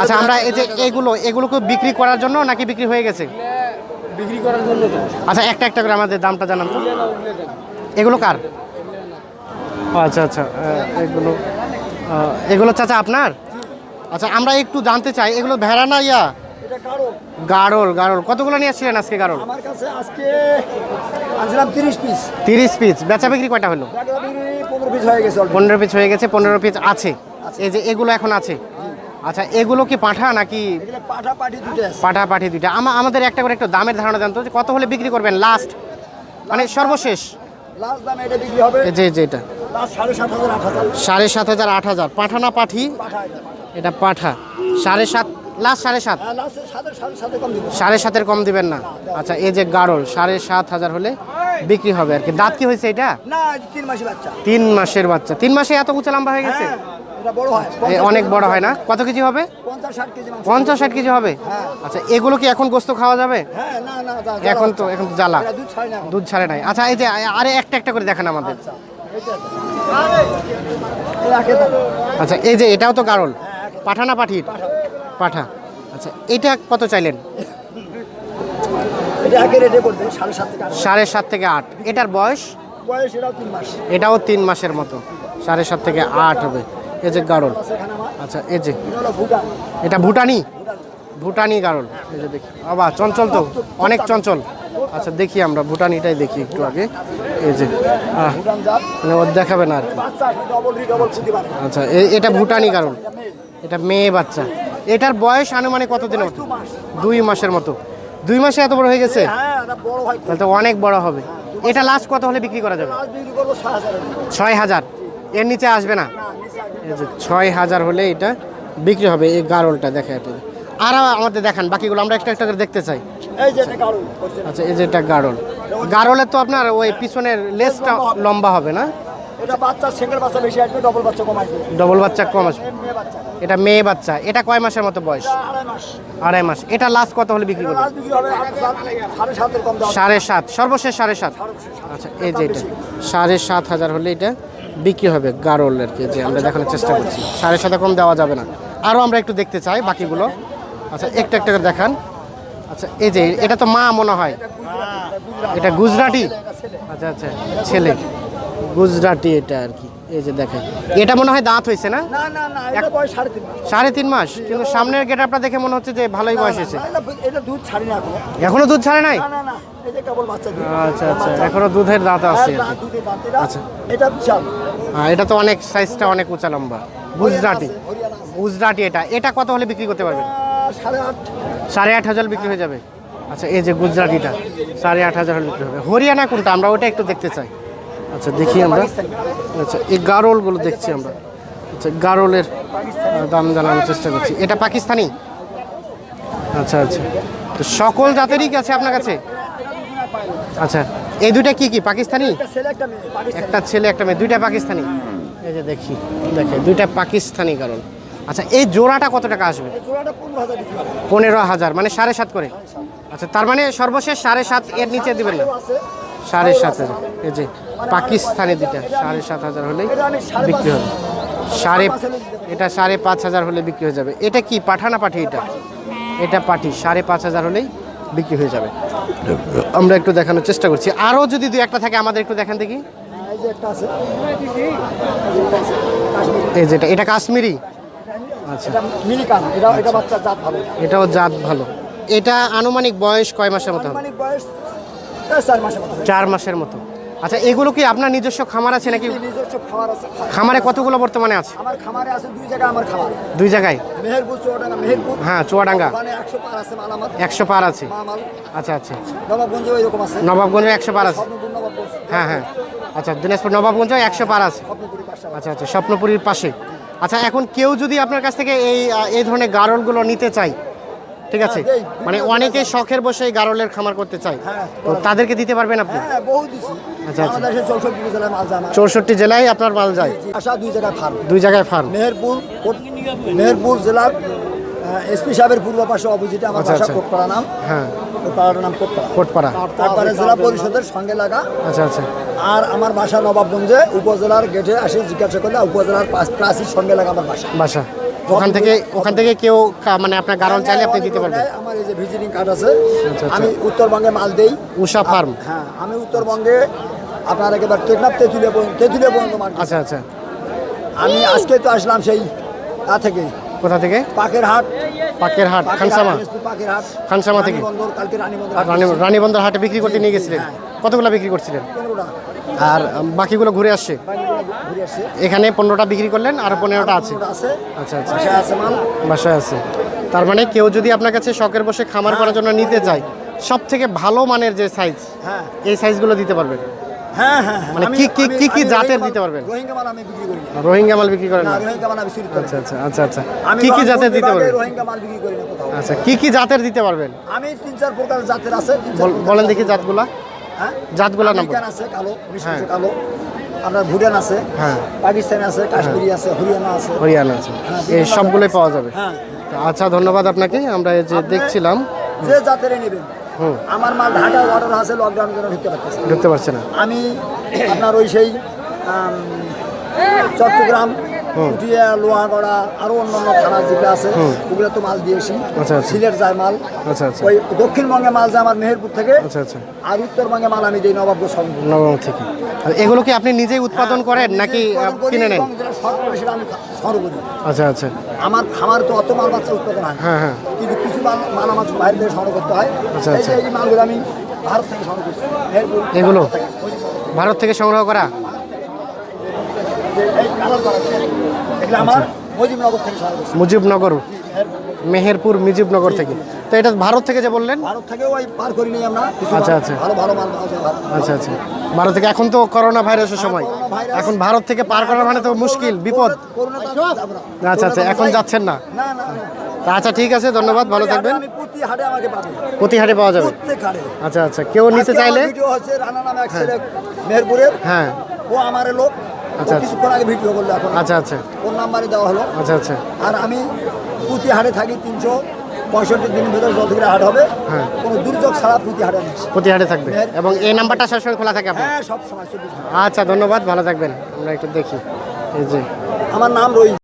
আচ্ছা আমরা এই যে এগুলো এগুলোকে বিক্রি করার জন্য নাকি বিক্রি হয়ে গেছে? বিক্রি করার জন্য তো। আচ্ছা একটা একটা করে আমাদের দামটা জানান তো। এগুলো কার? আচ্ছা আচ্ছা এগুলো এগুলো চাচা আপনার? আচ্ছা আমরা একটু জানতে চাই এগুলো ভেড়া না ইয়া? গাড়ল গাড়ল কতগুলো নিয়ে আসছিলেন আজকে গাড়ল আমার কাছে আজকে আনছিলাম তিরিশ পিস। তিরিশ পিস। বেচা বিক্রি কয়টা হলো? পনেরো পিস হয়ে গেছে already। পনেরো পিস হয়ে গেছে পনেরো পিস আছে। এই যে এগুলো এখন আছে? আচ্ছা এগুলো কি পাঠা নাকি পাঠা পাঠি দুটো পাঠা পাঠি দুইটা আমা- আমাদের একটা করে একটু দামের ধারণা দেন তো যে কত হলে বিক্রি করবেন? লাস্ট মানে সর্বশেষ? লাস্ট দামে এটা বিক্রি হবে। সাড়ে সাত হাজার আট হাজার। সাত পাঠা না পাঠি? এটা পাঠা। সাড়ে সাত লাস্ট সাড়ে সাত? হ্যাঁ সাড়ে দিব সাড়ে সাতের কম দিবেন। না? আচ্ছা এই যে গাড়ল সাড়ে সাত হাজার হলে বিক্রি হবে আর কি। দাঁত কি হয়েছে এটা? তিন মাসি বাচ্চা। তিন মাসের বাচ্চা। তিন মাসে এত উঁচা লম্বা হয়ে গেছে? হ্যাঁ হয় অনেক বড় হয় না? কত কেজি হবে? পঞ্চাশ ষাট কেজি হবে? হ্যাঁ। আচ্ছা এগুলো কি এখন গোস্ত খাওয়া যাবে? হ্যাঁ এখন তো এখন তো জ্বালা। দুধ ছাড়ে নাই। আচ্ছা এই যে আরে একটা একটা করে দেখান আমাদের। আচ্ছা। আচ্ছা এই যে এটাও তো গাড়ল পাঠা না পাঠির? পাঠা। আচ্ছা এটা কত চাইলেন? সাড়ে সাত থেকে আট। এটার বয়স? এটাও তিন মাসের মতো। সাড়ে সাত থেকে আট হবে। এই যে আমার আচ্ছা এই যে। এটা ভুটান? ভুটানি গাড়ল এই যে দেখি। বাবা, চঞ্চল তো। অনেক চঞ্চল। আচ্ছা দেখি আমরা। ভুটানিটাই দেখি একটু আগে। এই যে। মানে দেখাবে না আর আচ্ছা এটা ভুটানি গাড়ল এটা মেয়ে বাচ্চা। এটার বয়স আনুমানিক কতদিনের মতো? দুই মাসের মতো। দুই মাসে এত বড় হয়ে গেছে? তাহলে তো অনেক বড় হবে। এটা লাস্ট কত হলে বিক্রি করা যাবে? ছয় হাজার। এর নিচে আসবে না। এই যে ছয় হাজার হলে এটা বিক্রি হবে এই গারলটা দেখা এটা। আর আমাদের দেখান বাকিগুলো আমরা একটা একটা করে দেখতে চাই। আচ্ছা এই যে এটা গারল। গারলের তো আপনার ওই পিছনের লেসটা লম্বা হবে না? ডবল বাচ্চা কম আসবে। এটা মেয়ে বাচ্চা। এটা কয় মাসের মতো বয়স? আড়াই মাস। এটা লাস্ট কত হলে বিক্রি করবে সাড়ে সাত। সর্বশেষ সাড়ে সাত। আচ্ছা এই যে এটা সাড়ে সাত হাজার হলে এটা বিক্রি হবে গারল আর কি, যে আমরা দেখানোর চেষ্টা করছি। সাড়ে সাথে কম দেওয়া যাবে না। আরও আমরা একটু দেখতে চাই বাকিগুলো। আচ্ছা একটা একটা করে দেখান। আচ্ছা এই যে, এটা তো মা মনে হয়। এটা গুজরাটি? আচ্ছা আচ্ছা ছেলে। গুজরাটি এটা আর কি। এই যে দেখেন। এটা মনে হয় দাঁত হয়েছে না? না না না এটা বয়স সাড়ে তিন মাস। কিন্তু সামনের গেটআপটা দেখে মনে হচ্ছে যে ভালোই বয়স হয়েছে। এটা- এটা দুধ ছাড়ি না এখনও। দুধ ছাড়ে নাই? না না না এই যে কেবল বাচ্চা দুধ। আচ্ছা আচ্ছা এখনও দুধের দাঁত হ্যাঁ, আছে আচ্ছা। এটা হ্যাঁ, এটা তো অনেক সাইজটা অনেক উঁচা লম্বা। গুজরাটি। গুজরাটি এটা। এটা কত হলে বিক্রি করতে পারবেন? আহ, সাড়ে আট। সাড়ে আট হাজার বিক্রি হয়ে যাবে। আচ্ছা এই যে গুজরাটিটা সাড়ে আট হাজার হলে বিক্রি হবে। হরিয়ানা কোনটা? আমরা ওটা একটু দেখতে চাই। আচ্ছা দেখি আমরা। আচ্ছা এই গারলগুলো দেখছি আমরা। আচ্ছা গারোলের দাম জানানোর চেষ্টা করছি। এটা পাকিস্তানি? আচ্ছা আচ্ছা। তো সকল জাতেরই আছে আপনার কাছে? আচ্ছা এই দুইটা কি কি পাকিস্তানি? একটা ছেলে একটা মেয়ে দুইটা পাকিস্তানি? এই যে দেখি দেখে দুইটা পাকিস্তানি কারণ আচ্ছা এই জোড়াটা কত টাকা আসবে? হাজার পনেরো হাজার মানে সাড়ে সাত করে। আচ্ছা তার মানে সর্বশেষ সাড়ে সাত এর নিচে দিবেন না? সাড়ে সাত হাজার। এই যে পাকিস্তানি দুইটা সাড়ে সাত হাজার হলেই বিক্রি হবে। সাড়ে। এটা সাড়ে পাঁচ হাজার হলে বিক্রি হয়ে যাবে। এটা কি পাঠা না পাঠি এটা? এটা পাঠি। সাড়ে পাঁচ হাজার হলেই বিক্রি হয়ে যাবে। আমরা একটু দেখানোর চেষ্টা করছি। আরও যদি দু একটা থাকে আমাদের একটু দেখান দেখি। এই যেটা এটা কাশ্মীরি? আচ্ছা। এটাও জাত ভালো। এটা আনুমানিক বয়স কয় মাসের মতো চার মাসের মতো। আচ্ছা এগুলো কি আপনার নিজস্ব খামার আছে নাকি? নিজস্ব খাবার আছে। খামারে কতগুলো বর্তমানে আছে? আমার খামারে আছে দুই জায়গায় আমার খামার। দুই জায়গায়? মেহেরপুর চৌডাঙ্গা মেহেরপুর হ্যাঁ চুয়াডাঙ্গা। ওখানে একশো পার আছে মাল আমার একশো পার আছে? মাল আচ্ছা আচ্ছা। নবাবগঞ্জ ওইরকম আছে। নবাবগঞ্জে একশো পার আছে? হ্যাঁ হ্যাঁ। আচ্ছা দিনাজপুর নবাবগঞ্জে একশো পার আছে। আচ্ছা আচ্ছা স্বপ্নপুরীর পাশে। আচ্ছা এখন কেউ যদি আপনার কাছ থেকে এই এই ধরনের গারলগুলো নিতে চায় ঠিক আছে? হ্যাঁ, মানে অনেকে শখের বসে এই গারলের খামার করতে চায়। হ্যাঁ, তো তাদেরকে দিতে পারবেন আপনি? হ্যাঁ আচ্ছা, আচ্ছা। চৌষট্টি জেলায় আপনার মাল যায়? দুই জায়গায় ফার্ম। দুই জায়গায় ফার্ম। মেহেরপুর মেহেরপুর জেলার এসপি সাহেবের পূর্ব পাশে অপোজিটে আমার আচ্ছা, বাসা। কোটপাড়া নাম। হ্যাঁ। ওই পাড়াটার নাম কোটপাড়া। কোটপাড়া। তারপরে জেলা পরিষদের সঙ্গে লাগা। আচ্ছা আচ্ছা। আর আমার বাসা নবাবগঞ্জে উপজেলার গেটে আসে জিজ্ঞাসা করলে উপজেলার প্রাচীর সঙ্গে লাগা আমার বাসা। বাসা। ওখান থেকে ওখান থেকে কেউ মানে আপনার গারল চাইলে আপনি দিতে পারবেন। আমার এই যে ভিজিটিং কার্ড আছে আচ্ছা, আচ্ছা। আমি উত্তরবঙ্গে মাল দেই। উষা ফার্ম। হ্যাঁ আমি উত্তরবঙ্গে আপনার একেবারে টেকনাফ তেঁতুলিয়া পর্যন্ত তেঁতুলিয়া পর্যন্ত মাল আচ্ছা আচ্ছা। আমি আজকে তো আসলাম সেই তা থেকে। কোথা থেকে? পাকের হাট পাকের হাট খানসামা। পাকের হাট খানসামা থেকে? রানীবন্দর, কালকে রানীবন্দর রানীবন্দর হাটে বিক্রি করতে নিয়ে গেছিলেন। কতগুলো বিক্রি করছিলেন? পনেরোটা। আর বাকিগুলো ঘুরে আসছে? এখানে পনেরোটা বিক্রি করলেন আর পনেরোটা আছে। আচ্ছা আচ্ছা। বাসায় আছে। তার মানে কেউ যদি আপনার কাছে শখের বসে খামার করার জন্য নিতে চায় সব থেকে ভালো মানের যে সাইজ হ্যাঁ এই সাইজগুলো দিতে পারবেন। হ্যাঁ হ্যাঁ হ্যাঁ। মানে আমি- কি- কি- কি কি জাতের দিতে পারবেন? রোহিঙ্গা মাল আমি বিক্রি করি না রোহিঙ্গা মাল বিক্রি করেন না? না রোহিঙ্গা মাল আমি আচ্ছা আচ্ছা আচ্ছা আচ্ছা। আমি কি কি জাতের দিতে পারবেন? রোহিঙ্গা মাল বিক্রি করি না আচ্ছা কি কি জাতের দিতে পারবেন? আমি তিন চার প্রকার জাতের আছে বলেন দেখি জাতগুলা। হ্যাঁ? জাতগুলা নাম আছে কালো হ্যাঁ। কালো। আপনার ভুটান আছে হ্যাঁ। পাকিস্তান আছে কাশ্মীরি আছে হরিয়ানা আছে। হরিয়ানা আছে। হ্যাঁ, এই সবগুলোই পাওয়া যাবে। হ্যাঁ। আচ্ছা ধন্যবাদ আপনাকে। আমরা এই যে দেখছিলাম যে জাতের নেবেন। আমার মাল ঢাকা অর্ডার আছে লকডাউনের জন্য ঢুকতে পারতেছে। ঢুকতে পারছে না। আমি আপনার ওই সেই চট্টগ্রাম পুঠিয়া লোহাগড়া আরও অন্যান্য থানা যেগুলো আছে ওগুলো তো মাল দিয়েছি। আচ্ছা, আচ্ছা। সিলেট যায় মাল। আচ্ছা ওই দক্ষিণবঙ্গে মাল যায় আমার মেহেরপুর থেকে। আচ্ছা আচ্ছা। আর উত্তরবঙ্গে মাল আমি দিই নবাবগঞ্জ সঙ্গে থেকে। এগুলো কি আপনি নিজেই উৎপাদন করেন নাকি কিনে নেন? আচ্ছা আচ্ছা। আমার খামার তো অত মাল বাচ্চা উৎপাদন হয় হ্যাঁ হ্যাঁ। কিন্তু কিছু মাল মাল আমার বাইরে থেকে সংগ্রহ করতে হয়। আচ্ছা, এই মালগুলো আমি ভারত থেকে সংগ্রহ করছি এগুলো? ভারত থেকে সংগ্রহ করা যে এই কালার করা আছে, এগুলো আমার মুজিবনগর মেহেরপুর। মুজিবনগর থেকে। তো এটা ভারত থেকে যে বললেন? ভারত থেকেও ওই পার করি নাই আমরা। আচ্ছা, আচ্ছা। ভালো ভালো মাল। আচ্ছা আচ্ছা। ভারত থেকে এখন তো করোনা ভাইরাসের সময়। এখন ভারত থেকে পার করা মানে তো মুশকিল বিপদ। না। আচ্ছা। আচ্ছা এখন যাচ্ছেন না? আচ্ছা ঠিক আছে ধন্যবাদ ভালো থাকবেন। আমি প্রতি হাটে পাওয়া যাবে। আচ্ছা আচ্ছা কেউ নিতে চাইলে? মেহেরপুরের। হ্যাঁ। ও আমার লোক আচ্ছা, আচ্ছা। কিছুক্ষণ আগে ভিডিও করল এখন। আচ্ছা আচ্ছা। নাম্বারে দেওয়া হলো। আচ্ছা আচ্ছা। আর আমি প্রতি হাটে থাকি তিনশো পঁয়ষট্টি দিনের ভেতরে যতগুলো হাট হবে হ্যাঁ। কোনো দুর্যোগ ছাড়া প্রতি হাটে প্রতি হাটে থাকবে। এবং এই নাম্বারটা সবসময় খোলা থাকে হ্যাঁ সব সময় আচ্ছা ধন্যবাদ। ভালো থাকবেন। আমরা একটু দেখি। এই যে। আমার নাম রহিম